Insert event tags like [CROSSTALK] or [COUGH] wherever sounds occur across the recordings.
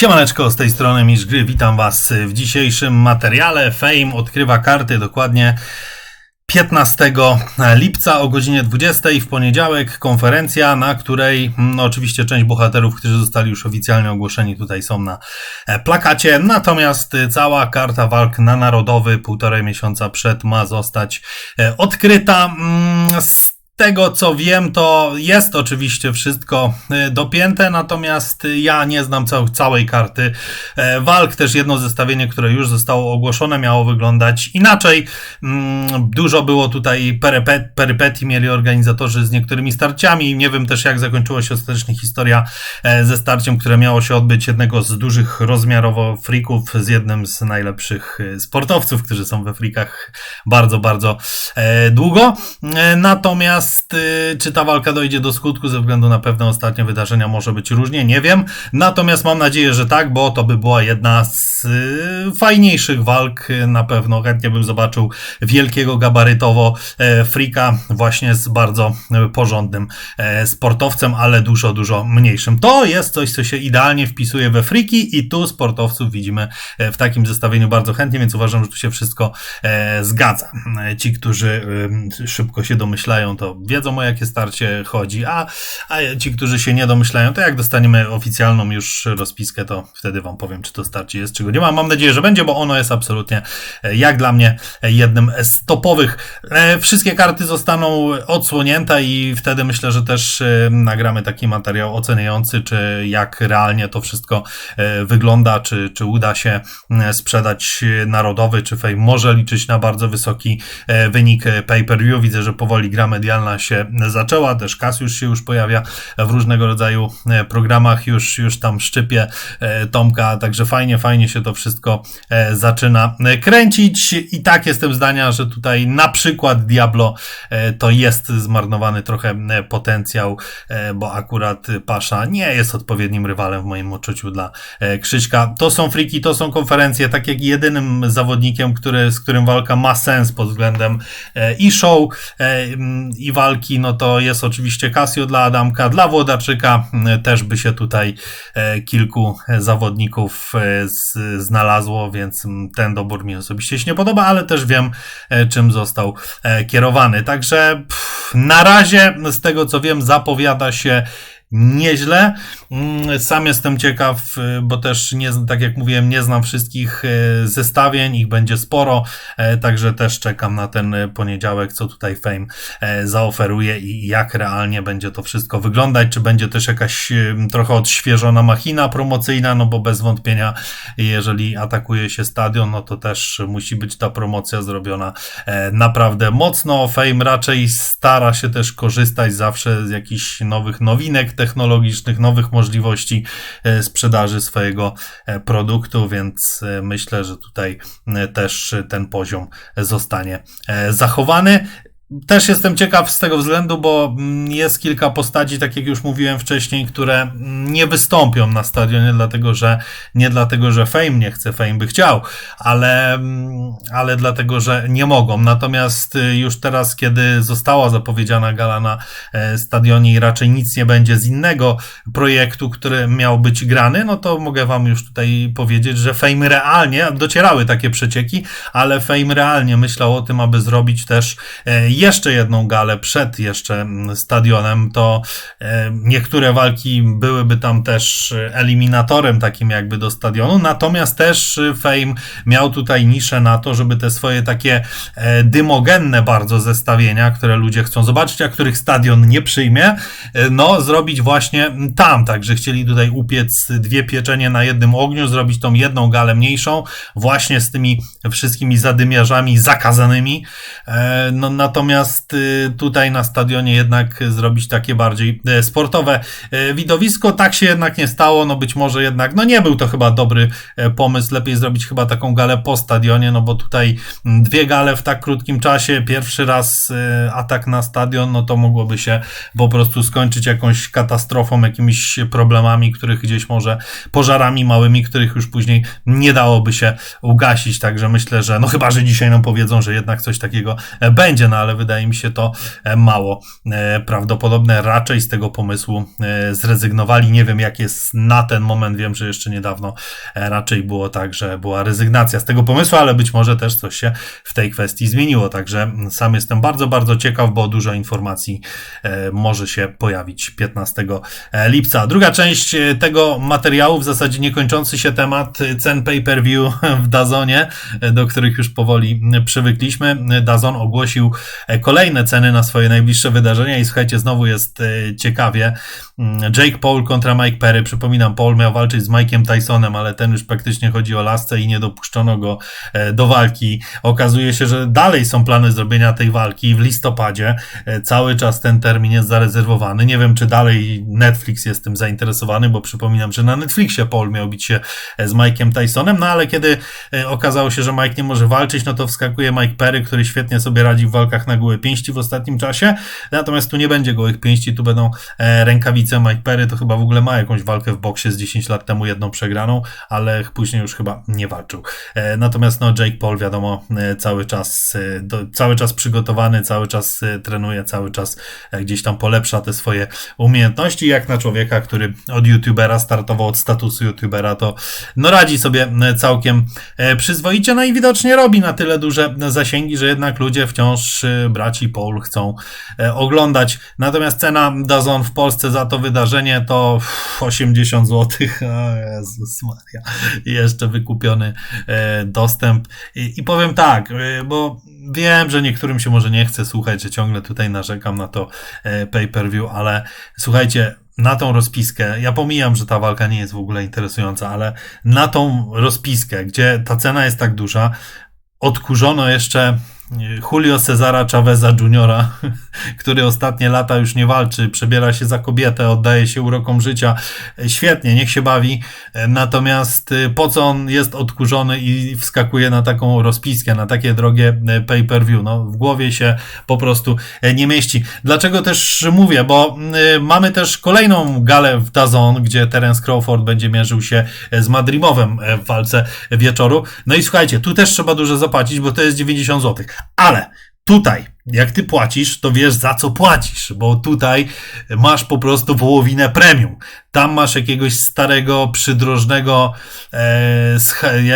Siemaneczko, z tej strony Misz Gry, witam was w dzisiejszym materiale. Fame odkrywa karty dokładnie 15 lipca o godzinie 20 w poniedziałek konferencja, na której no, oczywiście część bohaterów, którzy zostali już oficjalnie ogłoszeni tutaj są na e, plakacie, natomiast cała karta walk na narodowy półtorej miesiąca przed ma zostać e, odkryta. Mm, z tego co wiem, to jest oczywiście wszystko e, dopięte, natomiast ja nie znam cał całej karty e, walk. Też jedno zestawienie, które już zostało ogłoszone, miało wyglądać inaczej. Mm, dużo było tutaj perypet, perypetii, mieli organizatorzy z niektórymi starciami. Nie wiem też, jak zakończyła się ostatecznie historia e, ze starciem, które miało się odbyć jednego z dużych rozmiarowo frików z jednym z najlepszych sportowców, którzy są we frikach bardzo, bardzo długo. Natomiast Natomiast y, czy ta walka dojdzie do skutku ze względu na pewne ostatnie wydarzenia może być różnie, nie wiem. Natomiast mam nadzieję, że tak, bo to by była jedna z y, fajniejszych walk. Na pewno chętnie bym zobaczył wielkiego gabarytowo e, frika właśnie z bardzo porządnym e, sportowcem, ale dużo, dużo mniejszym. To jest coś, co się idealnie wpisuje we friki i tu sportowców widzimy e, w takim zestawieniu bardzo chętnie, więc uważam, że tu się wszystko zgadza. Ci, którzy szybko się domyślają, to wiedzą o jakie starcie chodzi, a, a ci, którzy się nie domyślają, to jak dostaniemy oficjalną już rozpiskę, to wtedy wam powiem, czy to starcie jest, czy go nie ma. Mam nadzieję, że będzie, bo ono jest absolutnie, e, jak dla mnie, e, jednym z topowych. E, wszystkie karty zostaną odsłonięte i wtedy myślę, że też nagramy taki materiał oceniający, czy jak realnie to wszystko wygląda, czy, czy uda się sprzedać narodowy, czy Fame może liczyć na bardzo wysoki wynik pay-per-view. Widzę, że powoli gra medialna się zaczęła, też Kas już się już pojawia w różnego rodzaju e, programach, już, już tam szczypie e, Tomka, także fajnie, fajnie się to wszystko e, zaczyna kręcić i tak jestem zdania, że tutaj na przykład Diablo to jest zmarnowany trochę potencjał, bo akurat Pasza nie jest odpowiednim rywalem w moim odczuciu dla Krzyśka. To są friki, to są konferencje, tak jak jedynym zawodnikiem, który, z którym walka ma sens pod względem i show, i walki, no to jest oczywiście Casio dla Adamka, dla Włodaczyka też by się tutaj e, kilku zawodników e, znalazło, więc ten dobór mi osobiście się nie podoba, ale też wiem, e, czym został kierowany. Także pff, na razie, z tego co wiem, zapowiada się nieźle. Mm, sam jestem ciekaw, y, bo też nie, tak jak mówiłem, nie znam wszystkich y, zestawień, ich będzie sporo, e, także też czekam na ten poniedziałek, co tutaj Fame e, zaoferuje i jak realnie będzie to wszystko wyglądać, czy będzie też jakaś y, trochę odświeżona machina promocyjna, no bo bez wątpienia, jeżeli atakuje się stadion, no to też musi być ta promocja zrobiona e, naprawdę mocno. Fame raczej stara się też korzystać zawsze z jakichś nowych nowinek, technologicznych, nowych możliwości e, sprzedaży swojego e, produktu, więc e, myślę, że tutaj też ten poziom zostanie zachowany. Też jestem ciekaw z tego względu, bo mm, jest kilka postaci, tak jak już mówiłem wcześniej, które mm, nie wystąpią na stadionie, dlatego że nie dlatego, że Fame nie chce, Fame by chciał, ale, mm, ale dlatego, że nie mogą. Natomiast y, już teraz, kiedy została zapowiedziana gala na e, stadionie i raczej nic nie będzie z innego projektu, który miał być grany, no to mogę Wam już tutaj powiedzieć, że Fame realnie, docierały takie przecieki, ale Fame realnie myślał o tym, aby zrobić też e, jeszcze jedną galę przed jeszcze mm, stadionem, to e, niektóre walki byłyby tam też eliminatorem takim jakby do stadionu, natomiast też e, Fame miał tutaj niszę na to, żeby te swoje takie e, dymogenne bardzo zestawienia, które ludzie chcą zobaczyć, a których stadion nie przyjmie, no zrobić właśnie tam, także chcieli tutaj upiec dwie pieczenie na jednym ogniu, zrobić tą jedną galę mniejszą, właśnie z tymi wszystkimi zadymiarzami zakazanymi, no natomiast Natomiast y, tutaj na stadionie jednak zrobić takie bardziej e, sportowe e, widowisko. Tak się jednak nie stało. No być może jednak, no nie był to chyba dobry e, pomysł. Lepiej zrobić chyba taką galę po stadionie, no bo tutaj dwie gale w tak krótkim czasie, pierwszy raz atak na stadion, no to mogłoby się po prostu skończyć jakąś katastrofą, jakimiś problemami, których gdzieś może pożarami małymi, których już później nie dałoby się ugasić. Także myślę, że no chyba, że dzisiaj nam powiedzą, że jednak coś takiego będzie, no ale wydaje mi się to mało prawdopodobne. Raczej z tego pomysłu zrezygnowali. Nie wiem, jak jest na ten moment. Wiem, że jeszcze niedawno raczej było tak, że była rezygnacja z tego pomysłu, ale być może też coś się w tej kwestii zmieniło. Także sam jestem bardzo, bardzo ciekaw, bo dużo informacji może się pojawić 15 lipca. Druga część tego materiału, w zasadzie niekończący się temat cen pay-per-view w Dazonie, do których już powoli przywykliśmy. Dazon ogłosił kolejne ceny na swoje najbliższe wydarzenia i słuchajcie, znowu jest e, ciekawie. Jake Paul kontra Mike Perry. Przypominam, Paul miał walczyć z Mike'iem Tysonem, ale ten już praktycznie chodzi o lasce i nie dopuszczono go e, do walki. Okazuje się, że dalej są plany zrobienia tej walki w listopadzie. E, cały czas ten termin jest zarezerwowany. Nie wiem, czy dalej Netflix jest tym zainteresowany, bo przypominam, że na Netflixie Paul miał bić się z Mike'iem Tysonem, no ale kiedy okazało się, że Mike nie może walczyć, no to wskakuje Mike Perry, który świetnie sobie radzi w walkach na gołe pięści w ostatnim czasie. Natomiast tu nie będzie gołych pięści, tu będą e, rękawice. Mike Perry to chyba w ogóle ma jakąś walkę w boksie z 10 lat temu, jedną przegraną, ale później już chyba nie walczył. E, natomiast no Jake Paul wiadomo e, cały czas cały czas przygotowany, cały czas trenuje, cały czas gdzieś tam polepsza te swoje umiejętności, jak na człowieka, który od youtubera startował od statusu youtubera, to no radzi sobie całkiem przyzwoicie, no i widocznie robi na tyle duże zasięgi, że jednak ludzie wciąż braci Paul chcą e, oglądać. Natomiast cena Dazon w Polsce za to wydarzenie to 80 zł. O Jezus Maria. Jeszcze wykupiony e, dostęp. I, powiem tak, e, bo wiem, że niektórym się może nie chce słuchać, że ciągle tutaj narzekam na to pay-per-view, ale słuchajcie, na tą rozpiskę, ja pomijam, że ta walka nie jest w ogóle interesująca, ale na tą rozpiskę, gdzie ta cena jest tak duża, odkurzono jeszcze Julio Cezara Chaveza Juniora, [LAUGHS] który ostatnie lata już nie walczy, przebiera się za kobietę, oddaje się urokom życia. Świetnie, niech się bawi. Natomiast y, po co on jest odkurzony i wskakuje na taką rozpiskę, na takie drogie y, pay-per-view? No, w głowie się po prostu y, nie mieści. Dlaczego też mówię? Bo mamy też kolejną galę w Dazon, gdzie Terence Crawford będzie mierzył się z Madrimowem w walce wieczoru. No i słuchajcie, tu też trzeba dużo zapłacić, bo to jest 90 zł. Ale tutaj jak ty płacisz, to wiesz za co płacisz, bo tutaj masz po prostu premium. Tam masz jakiegoś starego, przydrożnego, e,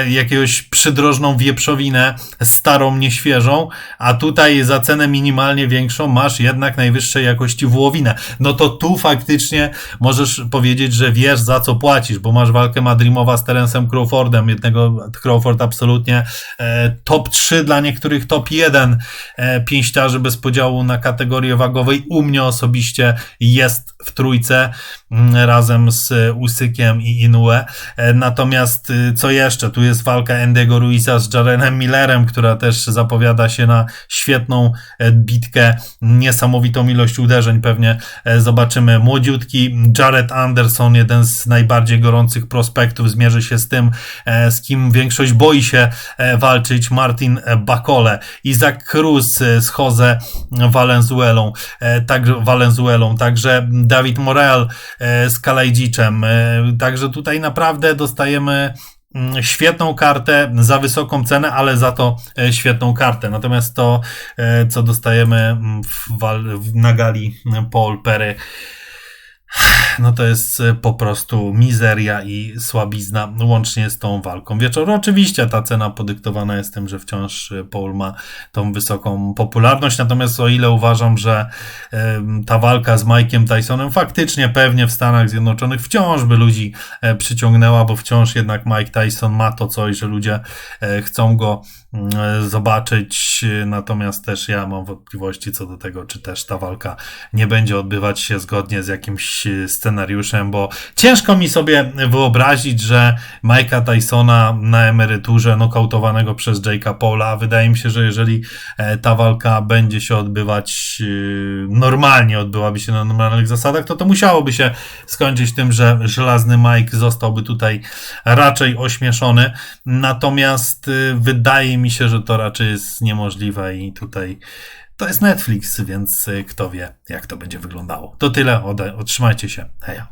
jakiegoś przydrożną wieprzowinę, starą, nieświeżą, a tutaj za cenę minimalnie większą masz jednak najwyższej jakości wołowinę. No to tu faktycznie możesz powiedzieć, że wiesz za co płacisz, bo masz walkę Madrimowa z Terencem Crawfordem, jednego Crawford absolutnie e, top 3 dla niektórych top 1 e, pięściarzy bez podziału na kategorię wagowej. U mnie osobiście jest w trójce mm, razem z Usykiem i Inoue. E, natomiast y, co jeszcze? Tu jest walka Endego Ruiza z Jarenem Millerem, która też zapowiada się na świetną e, bitkę, niesamowitą ilość uderzeń pewnie e, zobaczymy. Młodziutki Jared Anderson, jeden z najbardziej gorących prospektów, zmierzy się z tym, z kim większość boi się walczyć, Martin Bakole. Isaac Cruz z Jose Valenzuelą, tak, Valenzuelą, także Dawid Morel z Kalajdziczem. Także tutaj naprawdę dostajemy mm, świetną kartę za wysoką cenę, ale za to e, świetną kartę. Natomiast to, e, co dostajemy mm, w, na gali Paul Perry, no to jest y, po prostu mizeria i słabizna łącznie z tą walką wieczoru. Oczywiście ta cena podyktowana jest tym, że wciąż y, Paul ma tą wysoką popularność, natomiast o ile uważam, że ta walka z Mike'iem Tysonem faktycznie pewnie w Stanach Zjednoczonych wciąż by ludzi e, przyciągnęła, bo wciąż jednak Mike Tyson ma to coś, że ludzie e, chcą go zobaczyć, natomiast też ja mam wątpliwości co do tego, czy też ta walka nie będzie odbywać się zgodnie z jakimś scenariuszem, bo ciężko mi sobie wyobrazić, że Mike'a Tysona na emeryturze nokautowanego przez Jake'a Paula, wydaje mi się, że jeżeli e, ta walka będzie się odbywać e, normalnie, odbyłaby się na normalnych zasadach, to to musiałoby się skończyć tym, że żelazny Mike zostałby tutaj raczej ośmieszony. Natomiast e, wydaje mi się, że to raczej jest niemożliwe i tutaj to jest Netflix, więc y, kto wie, jak to będzie wyglądało. To tyle, otrzymajcie się. Heja.